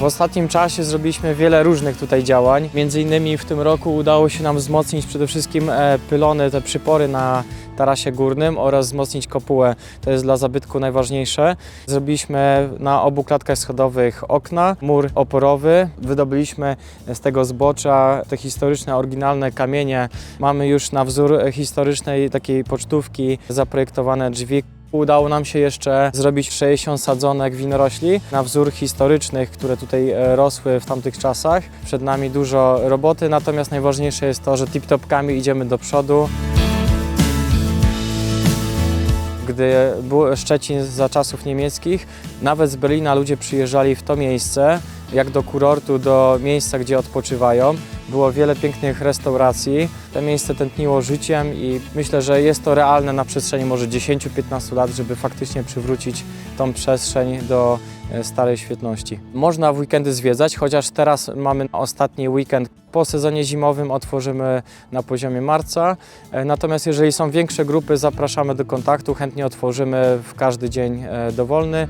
W ostatnim czasie zrobiliśmy wiele różnych tutaj działań. Między innymi w tym roku udało się nam wzmocnić przede wszystkim e, pylony, te przypory na tarasie górnym oraz wzmocnić kopułę. To jest dla zabytku najważniejsze. Zrobiliśmy na obu klatkach schodowych okna, mur oporowy. Wydobyliśmy z tego zbocza te historyczne, oryginalne kamienie. Mamy już na wzór historycznej takiej pocztówki zaprojektowane drzwi. Udało nam się jeszcze zrobić 60 sadzonek winorośli na wzór historycznych, które tutaj e, rosły w tamtych czasach. Przed nami dużo roboty, natomiast najważniejsze jest to, że tip-topkami idziemy do przodu. Gdy był Szczecin za czasów niemieckich, nawet z Berlina ludzie przyjeżdżali w to miejsce, jak do kurortu, do miejsca, gdzie odpoczywają. Było wiele pięknych restauracji. To miejsce tętniło życiem i myślę, że jest to realne na przestrzeni może 10-15 lat, żeby faktycznie przywrócić tą przestrzeń do e, starej świetności. Można w weekendy zwiedzać, chociaż teraz mamy ostatni weekend. Po sezonie zimowym otworzymy na poziomie marca. E, Natomiast jeżeli są większe grupy, zapraszamy do kontaktu. Chętnie otworzymy w każdy dzień e, dowolny.